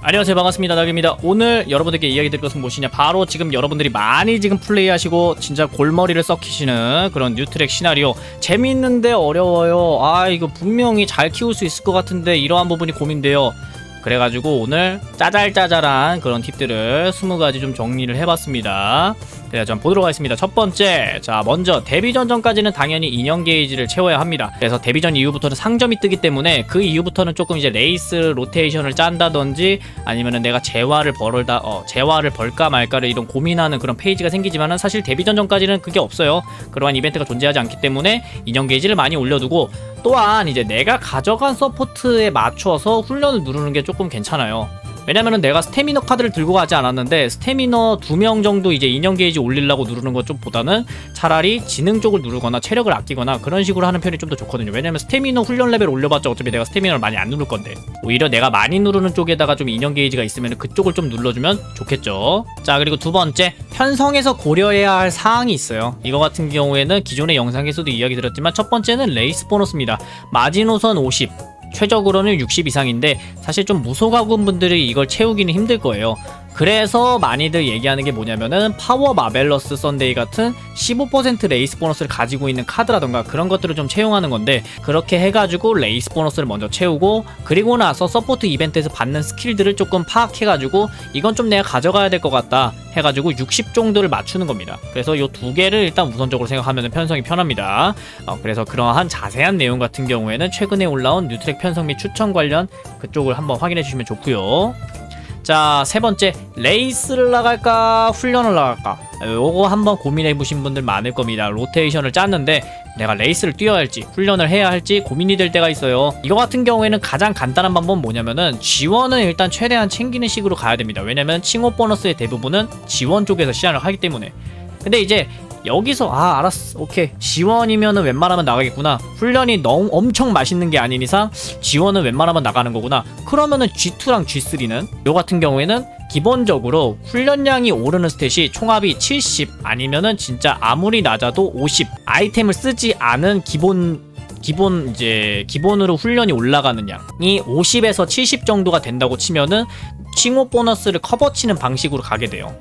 안녕하세요. 반갑습니다. 낙입니다. 오늘 여러분들께 이야기 드릴 것은 무엇이냐? 바로 지금 여러분들이 많이 지금 플레이하시고 진짜 골머리를 썩히시는 그런 뉴트랙 시나리오. 재밌는데 어려워요. 아 이거 분명히 잘 키울 수 있을 것 같은데 이러한 부분이 고민돼요 그래가지고 오늘 짜잘짜잘한 그런 팁들을 20가지 좀 정리를 해봤습니다. 그래서 좀 보도록 하겠습니다. 첫 번째 자 먼저 데뷔전 전까지는 당연히 인형 게이지를 채워야 합니다. 그래서 데뷔전 이후부터는 상점이 뜨기 때문에 그 이후부터는 조금 이제 레이스 로테이션을 짠다든지 아니면은 내가 재화를 벌을다 어 재화를 벌까 말까를 이런 고민하는 그런 페이지가 생기지만은 사실 데뷔전 전까지는 그게 없어요. 그러한 이벤트가 존재하지 않기 때문에 인형 게이지를 많이 올려두고 또한 이제 내가 가져간 서포트에 맞춰서 훈련을 누르는 게 조금 괜찮아요 왜냐면은 내가 스태미너 카드를 들고 가지 않았는데 스태미너 두 명 정도 이제 인형 게이지 올리려고 누르는 것 좀 보다는 차라리 지능 쪽을 누르거나 체력을 아끼거나 그런 식으로 하는 편이 좀 더 좋거든요. 왜냐면 스태미너 훈련 레벨 올려봤자 어차피 내가 스태미너를 많이 안 누를 건데 오히려 내가 많이 누르는 쪽에다가 좀 인형 게이지가 있으면 그쪽을 좀 눌러주면 좋겠죠. 자 그리고 두 번째 편성에서 고려해야 할 사항이 있어요. 이거 같은 경우에는 기존의 영상에서도 이야기 드렸지만 첫 번째는 레이스 보너스입니다. 마지노선 50 최적으로는 60 이상인데 사실 좀 무소가군 분들이 이걸 채우기는 힘들 거예요. 그래서 많이들 얘기하는 게 뭐냐면은 파워 마벨러스 썬데이 같은 15% 레이스 보너스를 가지고 있는 카드라던가 그런 것들을 좀 채용하는 건데 그렇게 해가지고 레이스 보너스를 먼저 채우고 그리고 나서 서포트 이벤트에서 받는 스킬들을 조금 파악해가지고 이건 좀 내가 가져가야 될 것 같다 해가지고 60 정도를 맞추는 겁니다. 그래서 이 두 개를 일단 우선적으로 생각하면 편성이 편합니다. 어, 그래서 그러한 자세한 내용 같은 경우에는 최근에 올라온 뉴트랙 편성 및 추천 관련 그쪽을 한번 확인해 주시면 좋고요. 자, 세 번째, 레이스를 나갈까, 훈련을 나갈까? 요거 한번 고민해 보신 분들 많을 겁니다. 로테이션을 짰는데 내가 레이스를 뛰어야 할지, 훈련을 해야 할지 고민이 될 때가 있어요. 이거 같은 경우에는 가장 간단한 방법은 뭐냐면은 지원은 일단 최대한 챙기는 식으로 가야 됩니다. 왜냐면 칭호 보너스의 대부분은 지원 쪽에서 시작을 하기 때문에. 근데 이제 여기서 아 알았어. 오케이. 지원이면은 웬만하면 나가겠구나. 훈련이 너무 엄청 맛있는 게 아닌 이상 지원은 웬만하면 나가는 거구나. 그러면은 G2랑 G3는? 요 같은 경우에는 기본적으로 훈련량이 오르는 스탯이 총합이 70 아니면은 진짜 아무리 낮아도 50 아이템을 쓰지 않은 기본 기본 이제 기본으로 훈련이 올라가는 양이 50에서 70 정도가 된다고 치면은 칭호 보너스를 커버치는 방식으로 가게 돼요.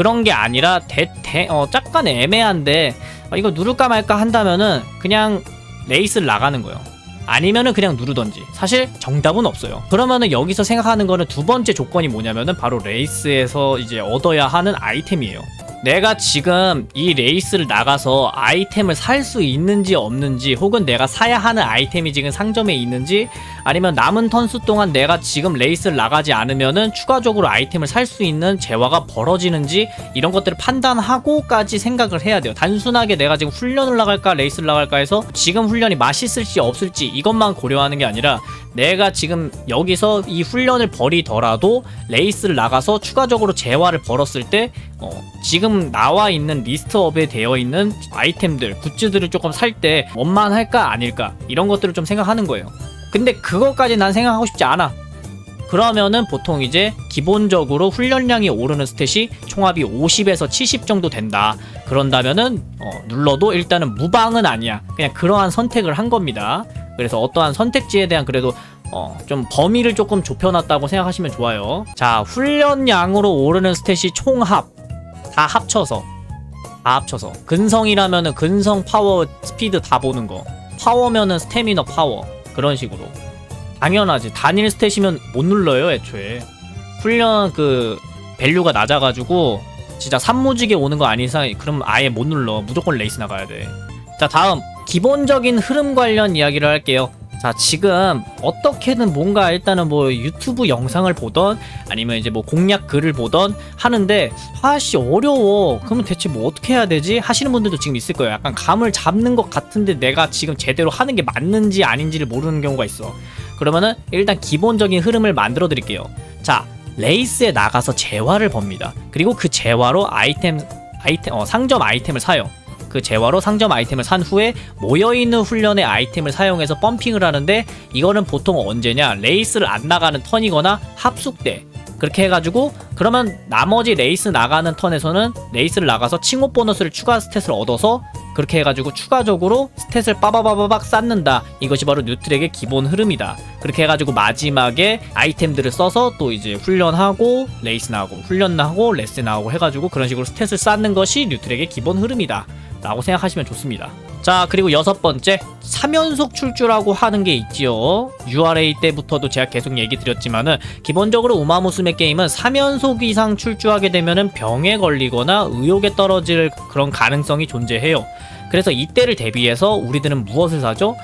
그런 게 아니라 대, 대, 어, 약간 애매한데 어, 이거 누를까 말까 한다면은 그냥 레이스를 나가는 거예요. 아니면은 그냥 누르던지. 사실 정답은 없어요. 그러면은 여기서 생각하는 거는 두 번째 조건이 뭐냐면은 바로 레이스에서 이제 얻어야 하는 아이템이에요. 내가 지금 이 레이스를 나가서 아이템을 살 수 있는지 없는지 혹은 내가 사야 하는 아이템이 지금 상점에 있는지 아니면 남은 턴수 동안 내가 지금 레이스를 나가지 않으면은 추가적으로 아이템을 살 수 있는 재화가 벌어지는지 이런 것들을 판단하고까지 생각을 해야 돼요. 단순하게 내가 지금 훈련을 나갈까 레이스를 나갈까 해서 지금 훈련이 맛있을지 없을지 이것만 고려하는 게 아니라 내가 지금 여기서 이 훈련을 벌이더라도 레이스를 나가서 추가적으로 재화를 벌었을 때 어, 지금 나와 있는 리스트업에 되어 있는 아이템들, 굿즈들을 조금 살 때 원만할까 아닐까 이런 것들을 좀 생각하는 거예요. 근데 그것까지 난 생각하고 싶지 않아. 그러면은 보통 이제 기본적으로 훈련량이 오르는 스탯이 총합이 50에서 70 정도 된다. 그런다면은 어, 눌러도 일단은 무방은 아니야. 그냥 그러한 선택을 한 겁니다. 그래서 어떠한 선택지에 대한 그래도 어, 좀 범위를 조금 좁혀놨다고 생각하시면 좋아요. 자, 훈련량으로 오르는 스탯이 총합 다 합쳐서 다 합쳐서 근성이라면은 근성 파워 스피드 다 보는 거 파워면은 스태미너 파워 그런 식으로. 당연하지. 단일 스탯이면 못 눌러요 애초에. 훈련 그 밸류가 낮아가지고 진짜 산무지개 오는 거 아닌 이상 그럼 아예 못 눌러. 무조건 레이스 나가야 돼자 다음. 기본적인 흐름 관련 이야기를 할게요 자 지금 어떻게든 뭔가 일단은 뭐 유튜브 영상을 보던 아니면 이제 뭐 공략 글을 보던 하는데 아씨 어려워. 그러면 대체 뭐 어떻게 해야 되지? 하시는 분들도 지금 있을 거예요. 약간 감을 잡는 것 같은데 내가 지금 제대로 하는 게 맞는지 아닌지를 모르는 경우가 있어. 그러면은 일단 기본적인 흐름을 만들어 드릴게요. 자 레이스에 나가서 재화를 법니다. 그리고 그 재화로 아이템 아이템 어, 상점 아이템을 사요 그 재화로 상점 아이템을 산 후에 모여있는 훈련의 아이템을 사용해서 펌핑을 하는데 이거는 보통 언제냐? 레이스를 안 나가는 턴이거나 합숙 때 그렇게 해가지고 그러면 나머지 레이스 나가는 턴에서는 레이스를 나가서 칭호 보너스를 추가 스탯을 얻어서 그렇게 해가지고 추가적으로 스탯을 빠바바바박 쌓는다. 이것이 바로 뉴트렉의 기본 흐름이다. 그렇게 해가지고 마지막에 아이템들을 써서 또 이제 훈련하고 레이스 나하고 훈련 나하고 레슨 나하고 해가지고 그런 식으로 스탯을 쌓는 것이 뉴트렉의 기본 흐름이다 라고 생각하시면 좋습니다. 자 그리고 여섯 번째. 3연속 출주라고 하는 게 있지요. URA 때부터도 제가 계속 얘기 드렸지만은 기본적으로 우마무스메 게임은 3연속 이상 출주하게 되면은 병에 걸리거나 의욕에 떨어질 그런 가능성이 존재해요. 그래서 이때를 대비해서 우리들은 무엇을 사죠?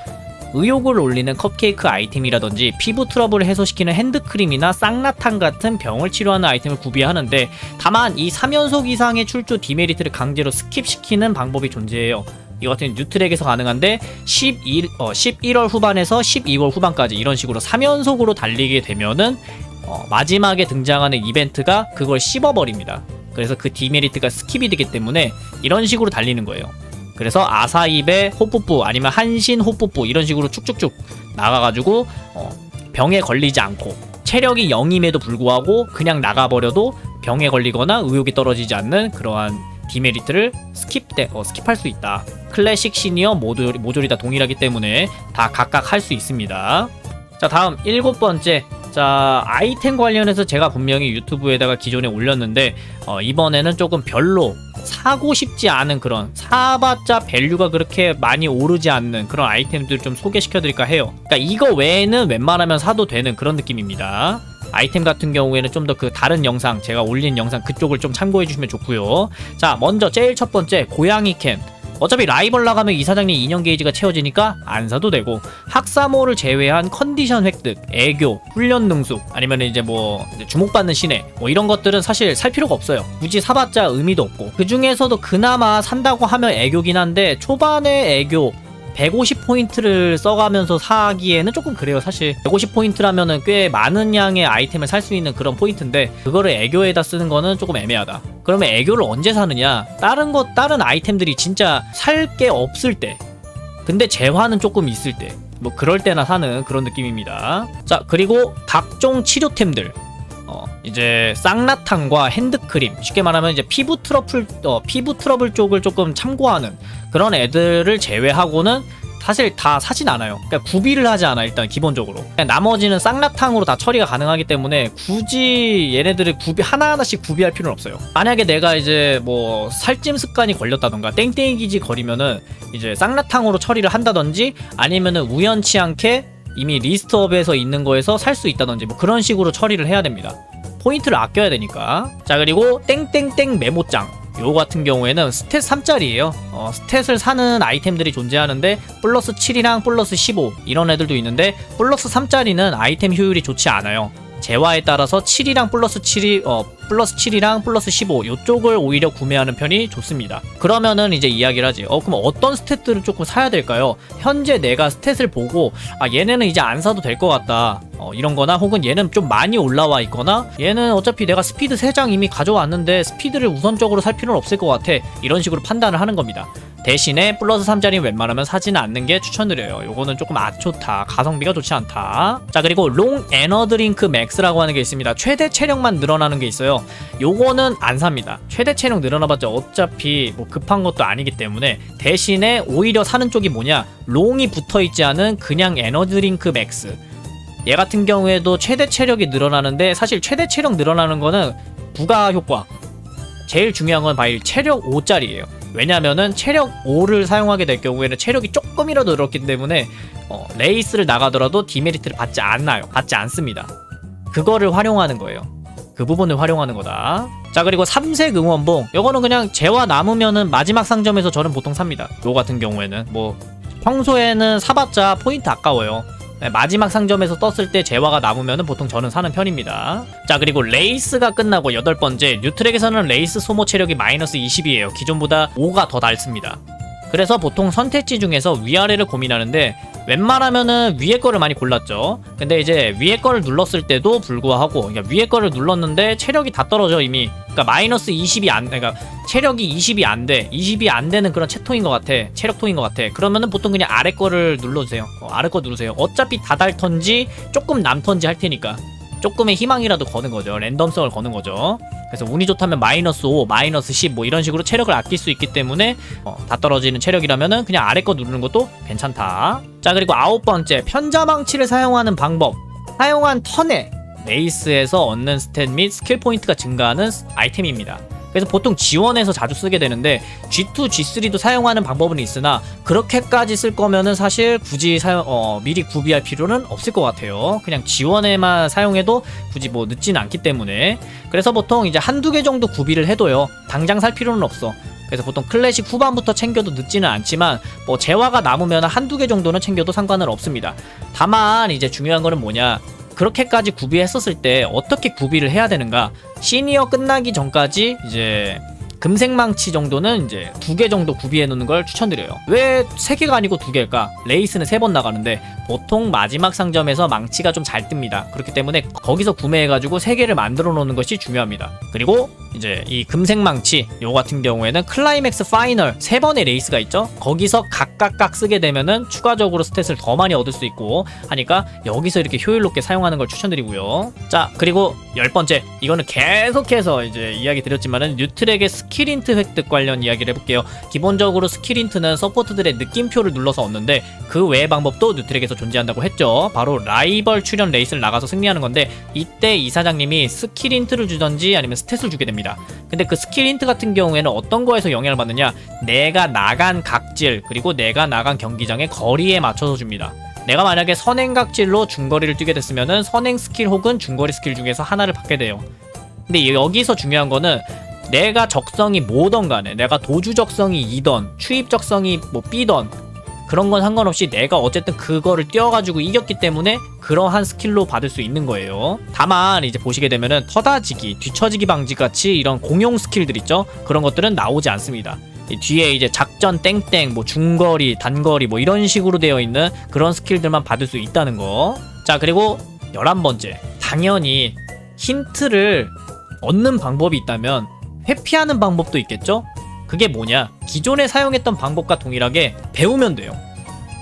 의욕을 올리는 컵케이크 아이템이라든지 피부 트러블을 해소시키는 핸드크림이나 쌍라탄 같은 병을 치료하는 아이템을 구비하는데 다만 이 3연속 이상의 출조 디메리트를 강제로 스킵시키는 방법이 존재해요. 이 같은 뉴트랙에서 가능한데 11, 어, 11월 후반에서 12월 후반까지 이런 식으로 3연속으로 달리게 되면은 어, 마지막에 등장하는 이벤트가 그걸 씹어버립니다. 그래서 그 디메리트가 스킵이 되기 때문에 이런 식으로 달리는 거예요. 그래서 아사입의 호뿌뿌 아니면 한신 호뿌뿌 이런 식으로 쭉쭉쭉 나가가지고 어, 병에 걸리지 않고 체력이 0임에도 불구하고 그냥 나가버려도 병에 걸리거나 의욕이 떨어지지 않는 그러한 디메리트를 스킵 어, 스킵할 수 있다. 클래식 시니어 모듈, 모듈이 다 동일하기 때문에 다 각각 할 수 있습니다. 자 다음 일곱 번째 자 아이템 관련해서 제가 분명히 유튜브에다가 기존에 올렸는데 어, 이번에는 조금 별로 사고 싶지 않은 그런 사봤자 밸류가 그렇게 많이 오르지 않는 그런 아이템들 좀 소개시켜 드릴까 해요. 그러니까 이거 외에는 웬만하면 사도 되는 그런 느낌입니다. 아이템 같은 경우에는 좀 더 그 다른 영상 제가 올린 영상 그쪽을 좀 참고해 주시면 좋고요. 자 먼저 제일 첫 번째 고양이 캠 어차피 라이벌 나가면 이사장님 인형 게이지가 채워지니까 안 사도 되고 학사모를 제외한 컨디션 획득, 애교, 훈련 능숙 아니면 이제 뭐 주목받는 신뢰 뭐 이런 것들은 사실 살 필요가 없어요. 굳이 사봤자 의미도 없고 그 중에서도 그나마 산다고 하면 애교긴 한데 초반에 애교 150포인트를 써가면서 사기에는 조금 그래요. 사실 150포인트라면은 꽤 많은 양의 아이템을 살 수 있는 그런 포인트인데 그거를 애교에다 쓰는 거는 조금 애매하다. 그러면 애교를 언제 사느냐? 다른 것 다른 아이템들이 진짜 살 게 없을 때 근데 재화는 조금 있을 때 뭐 그럴 때나 사는 그런 느낌입니다. 자 그리고 각종 치료템들 어, 이제 쌍라탄과 핸드크림 쉽게 말하면 이제 피부 트러플 어, 피부 트러블 쪽을 조금 참고하는 그런 애들을 제외하고는 사실 다 사진 않아요. 그러니까 구비를 하지 않아 일단 기본적으로. 나머지는 쌍라탕으로 다 처리가 가능하기 때문에 굳이 얘네들을 구비 하나 하나씩 구비할 필요는 없어요. 만약에 내가 이제 뭐 살찜 습관이 걸렸다던가 땡땡이 기지 거리면은 이제 쌍라탕으로 처리를 한다든지 아니면은 우연치 않게 이미 리스트업에서 있는 거에서 살 수 있다든지 뭐 그런 식으로 처리를 해야 됩니다. 포인트를 아껴야 되니까. 자 그리고 땡땡땡 메모장. 요 같은 경우에는 스탯 3짜리예요. 어, 스탯을 사는 아이템들이 존재하는데 플러스 7이랑 플러스 15 이런 애들도 있는데 플러스 3짜리는 아이템 효율이 좋지 않아요. 재화에 따라서 7이랑 플러스 7이 어 플러스 7이랑 플러스 15 요쪽을 오히려 구매하는 편이 좋습니다. 그러면은 이제 이야기를 하지. 어 그럼 어떤 스탯들을 조금 사야 될까요? 현재 내가 스탯을 보고 아 얘네는 이제 안 사도 될 것 같다. 어 이런 거나 혹은 얘는 좀 많이 올라와 있거나 얘는 어차피 내가 스피드 3장 이미 가져왔는데 스피드를 우선적으로 살 필요는 없을 것 같아. 이런 식으로 판단을 하는 겁니다. 대신에 플러스 3짜리 웬만하면 사지는 않는 게 추천드려요. 요거는 조금 아 좋다. 가성비가 좋지 않다. 자, 그리고 롱 에너 드링크 맥스라고 하는 게 있습니다. 최대 체력만 늘어나는 게 있어요. 요거는 안 삽니다. 최대 체력 늘어나봤자 어차피 뭐 급한 것도 아니기 때문에 대신에 오히려 사는 쪽이 뭐냐? 롱이 붙어 있지 않은 그냥 에너 드링크 맥스. 얘 같은 경우에도 최대 체력이 늘어나는데 사실 최대 체력 늘어나는 거는 부가 효과. 제일 중요한 건 바로 체력 5짜리예요. 왜냐면은 체력 5를 사용하게 될 경우에는 체력이 조금이라도 늘었기 때문에 어, 레이스를 나가더라도 디메리트를 받지 않나요. 받지 않습니다. 그거를 활용하는 거예요. 그 부분을 활용하는 거다. 자 그리고 삼색 응원봉 요거는 그냥 재화 남으면은 마지막 상점에서 저는 보통 삽니다. 요 같은 경우에는 뭐 평소에는 사봤자 포인트 아까워요. 네, 마지막 상점에서 떴을 때 재화가 남으면 보통 저는 사는 편입니다. 자 그리고 레이스가 끝나고 여덟 번째 뉴트랙에서는 레이스 소모 체력이 마이너스 20이에요. 기존보다 5가 더 닳습니다. 그래서 보통 선택지 중에서 위아래를 고민하는데 웬만하면은 위에 거를 많이 골랐죠. 근데 이제 위에 거를 눌렀을 때도 불구하고 그러니까 위에 거를 눌렀는데 체력이 다 떨어져 이미. 그러니까 마이너스 20이 안 그러니까 체력이 20이 안 돼. 20이 안 되는 그런 채통인 것 같아. 체력통인 것 같아. 그러면은 보통 그냥 아래 거를 눌러주세요. 어, 아래 거 누르세요. 어차피 다 닳던지 조금 남던지 할 테니까. 조금의 희망이라도 거는 거죠. 랜덤성을 거는 거죠. 그래서 운이 좋다면 마이너스 5, 마이너스 10 뭐 이런 식으로 체력을 아낄 수 있기 때문에 어, 다 떨어지는 체력이라면은 그냥 아래 거 누르는 것도 괜찮다. 자 그리고 아홉 번째 편자망치를 사용하는 방법. 사용한 턴에 레이스에서 얻는 스탯 및 스킬 포인트가 증가하는 아이템입니다. 그래서 보통 지원에서 자주 쓰게 되는데 G2, G3도 사용하는 방법은 있으나 그렇게까지 쓸 거면은 사실 굳이 사용 어, 미리 구비할 필요는 없을 것 같아요. 그냥 지원에만 사용해도 굳이 뭐 늦지는 않기 때문에 그래서 보통 이제 한두 개 정도 구비를 해도요. 당장 살 필요는 없어. 그래서 보통 클래식 후반부터 챙겨도 늦지는 않지만 뭐 재화가 남으면 한두 개 정도는 챙겨도 상관은 없습니다. 다만 이제 중요한 거는 뭐냐 그렇게까지 구비했었을 때 어떻게 구비를 해야 되는가 시니어 끝나기 전까지 이제 금색망치 정도는 이제 두 개 정도 구비해 놓는 걸 추천드려요. 왜 세 개가 아니고 두 개일까? 레이스는 세 번 나가는데 보통 마지막 상점에서 망치가 좀 잘 뜹니다. 그렇기 때문에 거기서 구매해가지고 세 개를 만들어 놓는 것이 중요합니다. 그리고 이제 이 금색 망치 요 같은 경우에는 클라이맥스 파이널 세 번의 레이스가 있죠. 거기서 각각각 쓰게 되면은 추가적으로 스탯을 더 많이 얻을 수 있고 하니까 여기서 이렇게 효율롭게 사용하는 걸 추천드리고요. 자 그리고 열 번째 이거는 계속해서 이제 이야기 드렸지만은 뉴트렉의 스킬인트 획득 관련 이야기를 해볼게요. 기본적으로 스킬인트는 서포트들의 느낌표를 눌러서 얻는데 그 외의 방법도 뉴트렉에서 존재한다고 했죠. 바로 라이벌 출연 레이스를 나가서 승리하는 건데 이때 이사장님이 스킬인트를 주던지 아니면 스탯을 주게 됩니다. 근데 그 스킬인트 같은 경우에는 어떤 거에서 영향을 받느냐? 내가 나간 각질 그리고 내가 나간 경기장의 거리에 맞춰서 줍니다. 내가 만약에 선행각질로 중거리를 뛰게 됐으면은 선행 스킬 혹은 중거리 스킬 중에서 하나를 받게 돼요. 근데 여기서 중요한 거는 내가 적성이 뭐던 간에 내가 도주 적성이 이던 추입 적성이 뭐 B던 그런 건 상관없이 내가 어쨌든 그거를 뛰어가지고 이겼기 때문에 그러한 스킬로 받을 수 있는 거예요. 다만 이제 보시게 되면은 터다지기, 뒤처지기 방지 같이 이런 공용 스킬들 있죠? 그런 것들은 나오지 않습니다. 이 뒤에 이제 작전 땡땡, 뭐 중거리, 단거리 뭐 이런 식으로 되어 있는 그런 스킬들만 받을 수 있다는 거. 자, 그리고 열한 번째. 당연히 힌트를 얻는 방법이 있다면 회피하는 방법도 있겠죠? 그게 뭐냐? 기존에 사용했던 방법과 동일하게 배우면 돼요.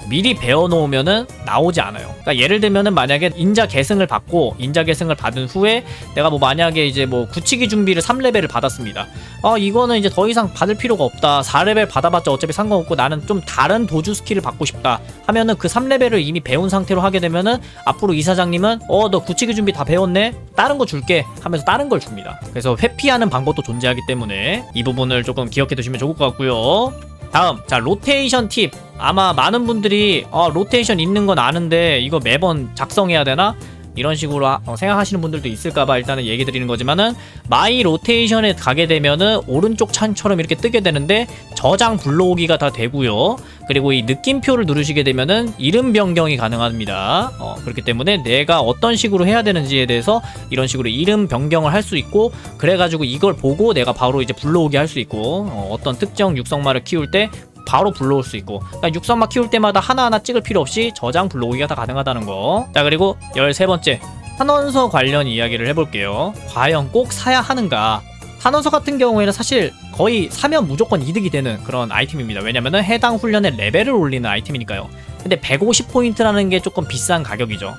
미리 배워놓으면은 나오지 않아요. 그러니까 예를 들면은 만약에 인자 계승을 받고 인자 계승을 받은 후에 내가 뭐 만약에 이제 뭐 굳히기 준비를 3레벨을 받았습니다. 아 이거는 이제 더 이상 받을 필요가 없다. 4레벨 받아봤자 어차피 상관없고 나는 좀 다른 도주 스킬을 받고 싶다. 하면은 그 3레벨을 이미 배운 상태로 하게 되면은 앞으로 이사장님은 어 너 굳히기 준비 다 배웠네. 다른 거 줄게 하면서 다른 걸 줍니다. 그래서 회피하는 방법도 존재하기 때문에 이 부분을 조금 기억해 두시면 좋을 것 같고요. 다음 자 로테이션 팁. 아마 많은 분들이 어, 로테이션 있는 건 아는데 이거 매번 작성해야 되나 이런 식으로 하- 어, 생각하시는 분들도 있을까봐 일단은 얘기 드리는 거지만은 마이 로테이션에 가게 되면은 오른쪽 창처럼 이렇게 뜨게 되는데 저장 불러오기가 다 되고요. 그리고 이 느낌표를 누르시게 되면은 이름 변경이 가능합니다. 어, 그렇기 때문에 내가 어떤 식으로 해야 되는지에 대해서 이런 식으로 이름 변경을 할 수 있고 그래가지고 이걸 보고 내가 바로 이제 불러오게 할 수 있고 어, 어떤 특정 육성마를 키울 때 바로 불러올 수 있고 그러니까 육성마 키울 때마다 하나하나 찍을 필요 없이 저장 불러오기가 다 가능하다는 거 자 그리고 13번째 탄원서 관련 이야기를 해볼게요. 과연 꼭 사야 하는가? 탄원서 같은 경우에는 사실 거의 사면 무조건 이득이 되는 그런 아이템입니다. 왜냐면은 해당 훈련의 레벨을 올리는 아이템이니까요. 근데 150포인트라는 게 조금 비싼 가격이죠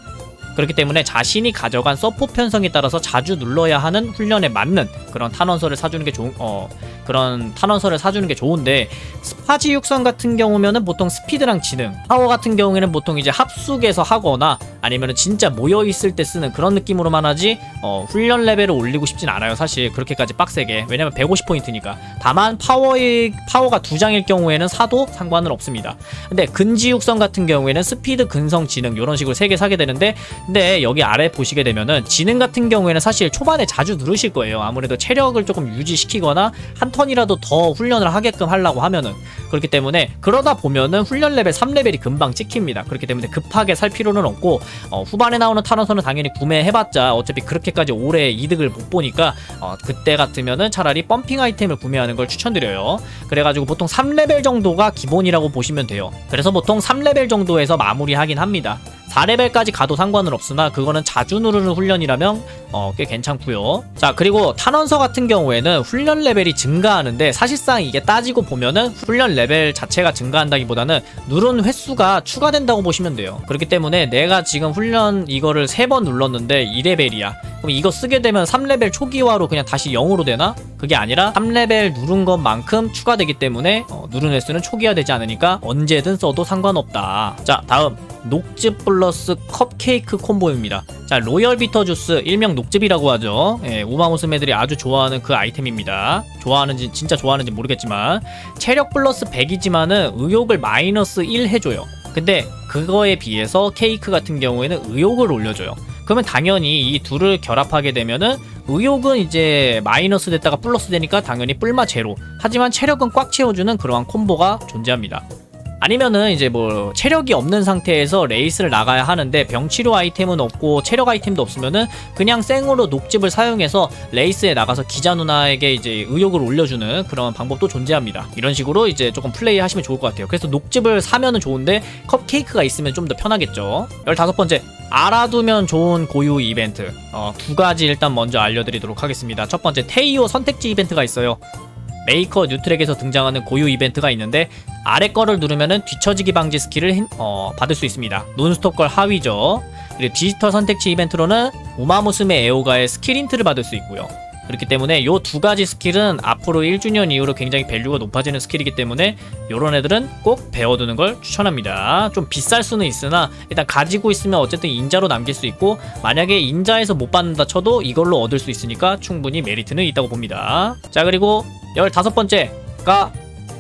그렇기 때문에 자신이 가져간 서포 편성에 따라서 자주 눌러야 하는 훈련에 맞는 그런 탄원서를 사주는 게 좋은 어 그런 탄원서를 사주는 게 좋은데 스파지 육성 같은 경우면은 보통 스피드랑 지능 파워 같은 경우에는 보통 이제 합숙에서 하거나 아니면은 진짜 모여 있을 때 쓰는 그런 느낌으로만 하지 어 훈련 레벨을 올리고 싶진 않아요. 사실 그렇게까지 빡세게. 왜냐면 150포인트니까. 다만 파워의 파워가 두 장일 경우에는 사도 상관은 없습니다. 근데 근지 육성 같은 경우에는 스피드 근성 지능 이런 식으로 세 개 사게 되는데 근데 여기 아래 보시게 되면은 지능 같은 경우에는 사실 초반에 자주 누르실 거예요. 아무래도 체력을 조금 유지시키거나 한 턴이라도 더 훈련을 하게끔 하려고 하면은. 그렇기 때문에 그러다 보면은 훈련 레벨 3레벨이 금방 찍힙니다. 그렇기 때문에 급하게 살 필요는 없고 어, 후반에 나오는 탄원서는 당연히 구매해봤자 어차피 그렇게까지 오래 이득을 못 보니까 어, 그때 같으면은 차라리 펌핑 아이템을 구매하는 걸 추천드려요. 그래가지고 보통 3레벨 정도가 기본이라고 보시면 돼요. 그래서 보통 3레벨 정도에서 마무리하긴 합니다. 4레벨까지 가도 상관은 없으나 그거는 자주 누르는 훈련이라면 어, 꽤 괜찮고요. 자 그리고 탄원서 같은 경우에는 훈련 레벨이 증가하는데 사실상 이게 따지고 보면은 훈련 레벨 자체가 증가한다기보다는 누른 횟수가 추가된다고 보시면 돼요. 그렇기 때문에 내가 지금 훈련 이거를 세번 눌렀는데 2레벨이야. 그럼 이거 쓰게 되면 3레벨 초기화로 그냥 다시 0으로 되나? 그게 아니라 3레벨 누른 것만큼 추가되기 때문에 어, 누른 횟수는 초기화되지 않으니까 언제든 써도 상관없다. 자 다음 녹즙 플러스 컵케이크 콤보입니다. 자 로열 비터 주스 일명 녹즙이라고 하죠. 예, 우마무스 매들이 아주 좋아하는 그 아이템입니다. 좋아하는지 진짜 좋아하는지 모르겠지만 체력 플러스 100이지만은 의욕을 마이너스 1 해줘요. 근데 그거에 비해서 케이크 같은 경우에는 의욕을 올려줘요. 그러면 당연히 이 둘을 결합하게 되면은 의욕은 이제 마이너스 됐다가 플러스 되니까 당연히 뿔마 제로. 하지만 체력은 꽉 채워주는 그러한 콤보가 존재합니다. 아니면은 이제 뭐 체력이 없는 상태에서 레이스를 나가야 하는데 병치료 아이템은 없고 체력 아이템도 없으면은 그냥 생으로 녹즙을 사용해서 레이스에 나가서 기자 누나에게 이제 의욕을 올려주는 그런 방법도 존재합니다. 이런 식으로 이제 조금 플레이 하시면 좋을 것 같아요. 그래서 녹즙을 사면은 좋은데 컵케이크가 있으면 좀 더 편하겠죠. 15번째 알아두면 좋은 고유 이벤트 어, 두 가지 일단 먼저 알려드리도록 하겠습니다. 첫 번째 테이오 선택지 이벤트가 있어요. 메이커 뉴트랙에서 등장하는 고유 이벤트가 있는데 아래 거를 누르면은 뒤처지기 방지 스킬을 hin- 어, 받을 수 있습니다. 논스톱 걸 하위죠. 그리고 디지털 선택지 이벤트로는 우마무스메 에오가의 스킬 힌트를 받을 수 있고요. 그렇기 때문에 요두 가지 스킬은 앞으로 1주년 이후로 굉장히 밸류가 높아지는 스킬이기 때문에 요런 애들은 꼭 배워두는 걸 추천합니다. 좀 비쌀 수는 있으나 일단 가지고 있으면 어쨌든 인자로 남길 수 있고 만약에 인자에서 못 받는다 쳐도 이걸로 얻을 수 있으니까 충분히 메리트는 있다고 봅니다. 자 그리고 15번째가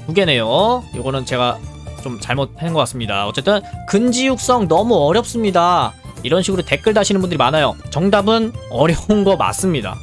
두 개네요. 요거는 제가 좀 잘못한 것 같습니다. 어쨌든 근지 육성 너무 어렵습니다. 이런 식으로 댓글 다시는 분들이 많아요. 정답은 어려운 거 맞습니다.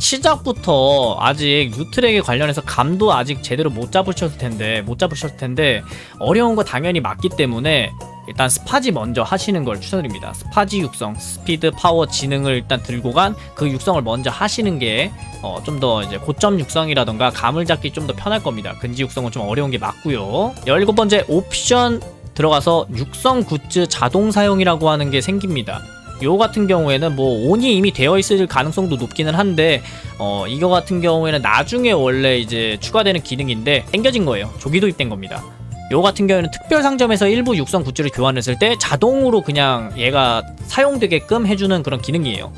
시작부터 아직 뉴트랙에 관련해서 감도 아직 제대로 못 잡으셨을 텐데 못 잡으셨을 텐데 어려운 거 당연히 맞기 때문에 일단 스파지 먼저 하시는 걸 추천드립니다. 스파지 육성, 스피드, 파워, 지능을 일단 들고 간 그 육성을 먼저 하시는 게 어, 좀더 이제 고점 육성이라던가 감을 잡기 좀 더 편할 겁니다. 근지 육성은 좀 어려운 게 맞고요. 17번째 옵션 들어가서 육성 굿즈 자동 사용이라고 하는 게 생깁니다. 요 같은 경우에는 뭐 온이 이미 되어 있을 가능성도 높기는 한데 어 이거 같은 경우에는 나중에 원래 이제 추가되는 기능인데 생겨진 거예요. 조기 도입된 겁니다. 요 같은 경우에는 특별 상점에서 일부 육성 굿즈를 교환했을 때 자동으로 그냥 얘가 사용되게끔 해주는 그런 기능이에요.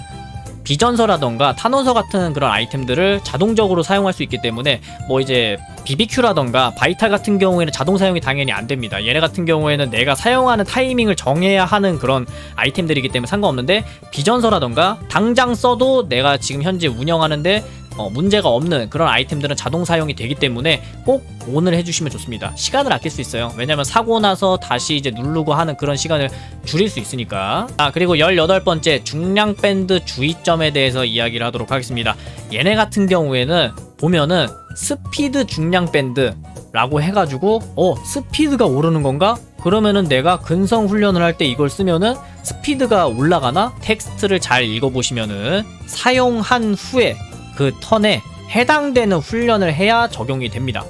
비전서라던가 탄원서 같은 그런 아이템들을 자동적으로 사용할 수 있기 때문에 뭐 이제 BBQ라던가 바이탈 같은 경우에는 자동 사용이 당연히 안 됩니다. 얘네 같은 경우에는 내가 사용하는 타이밍을 정해야 하는 그런 아이템들이기 때문에 상관없는데 비전서라던가 당장 써도 내가 지금 현재 운영하는데 어, 문제가 없는 그런 아이템들은 자동 사용이 되기 때문에 꼭 온을 해주시면 좋습니다. 시간을 아낄 수 있어요. 왜냐면 사고 나서 다시 이제 누르고 하는 그런 시간을 줄일 수 있으니까. 아, 그리고 18번째 중량 밴드 주의점에 대해서 이야기를 하도록 하겠습니다. 얘네 같은 경우에는 보면은 스피드 중량 밴드 라고 해가지고 어 스피드가 오르는 건가? 그러면은 내가 근성 훈련을 할 때 이걸 쓰면은 스피드가 올라가나? 텍스트를 잘 읽어보시면은 사용한 후에 그 턴에 해당되는 훈련을 해야 적용이 됩니다.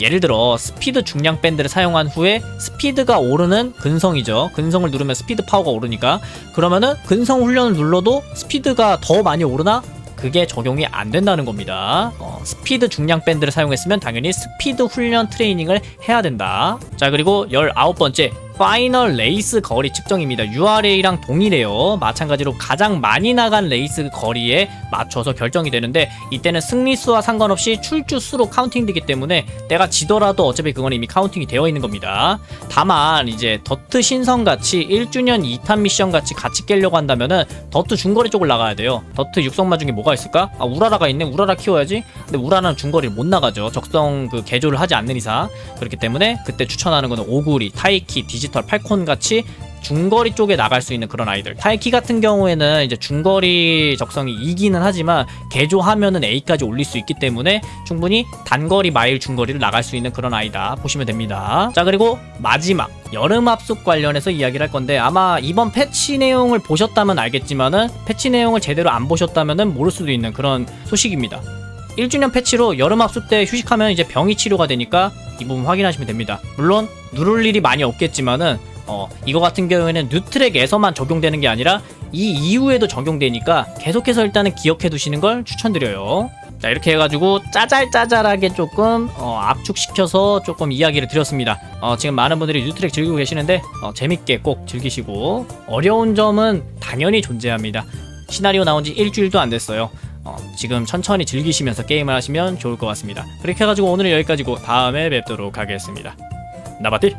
예를 들어 스피드 중량 밴드를 사용한 후에 스피드가 오르는 근성이죠. 근성을 누르면 스피드 파워가 오르니까 그러면은 근성 훈련을 눌러도 스피드가 더 많이 오르나? 그게 적용이 안 된다는 겁니다. 어, 스피드 중량 밴드를 사용했으면 당연히 스피드 훈련 트레이닝을 해야 된다. 자 그리고 19번째 파이널 레이스 거리 측정입니다. URA랑 동일해요. 마찬가지로 가장 많이 나간 레이스 거리에 맞춰서 결정이 되는데 이때는 승리 수와 상관없이 출주 수로 카운팅되기 때문에 내가 지더라도 어차피 그건 이미 카운팅이 되어 있는 겁니다. 다만 이제 더트 신성 같이 1주년 2탄 미션 같이 같이 깨려고 한다면은 더트 중거리 쪽을 나가야 돼요. 더트 육성마 중에 뭐가 있을까? 아 우라라가 있네. 우라라 키워야지. 근데 우라라는 중거리를 못 나가죠. 적성 그 개조를 하지 않는 이상 그렇기 때문에 그때 추천하는 거는 오구리, 타이키, 디지 털 팔콘 같이 중거리 쪽에 나갈 수 있는 그런 아이들. 타이키 같은 경우에는 이제 중거리 적성이 이기는 하지만 개조하면은 A까지 올릴 수 있기 때문에 충분히 단거리 마일 중거리를 나갈 수 있는 그런 아이다 보시면 됩니다. 자 그리고 마지막 여름 합숙 관련해서 이야기를 할 건데 아마 이번 패치 내용을 보셨다면 알겠지만은 패치 내용을 제대로 안 보셨다면은 모를 수도 있는 그런 소식입니다. 1주년 패치로 여름 합숙 때 휴식하면 이제 병이 치료가 되니까 이 부분 확인하시면 됩니다. 물론 누를 일이 많이 없겠지만은 어, 이거 같은 경우에는 뉴트랙에서만 적용되는 게 아니라 이 이후에도 적용되니까 계속해서 일단은 기억해 두시는 걸 추천드려요. 자 이렇게 해가지고 짜잘짜잘하게 조금 어, 압축시켜서 조금 이야기를 드렸습니다. 어, 지금 많은 분들이 뉴트랙 즐기고 계시는데 어, 재밌게 꼭 즐기시고 어려운 점은 당연히 존재합니다. 시나리오 나온 지 일주일도 안 됐어요. 어, 지금 천천히 즐기시면서 게임을 하시면 좋을 것 같습니다. 그렇게 해가지고 오늘은 여기까지고 다음에 뵙도록 하겠습니다. 나바띠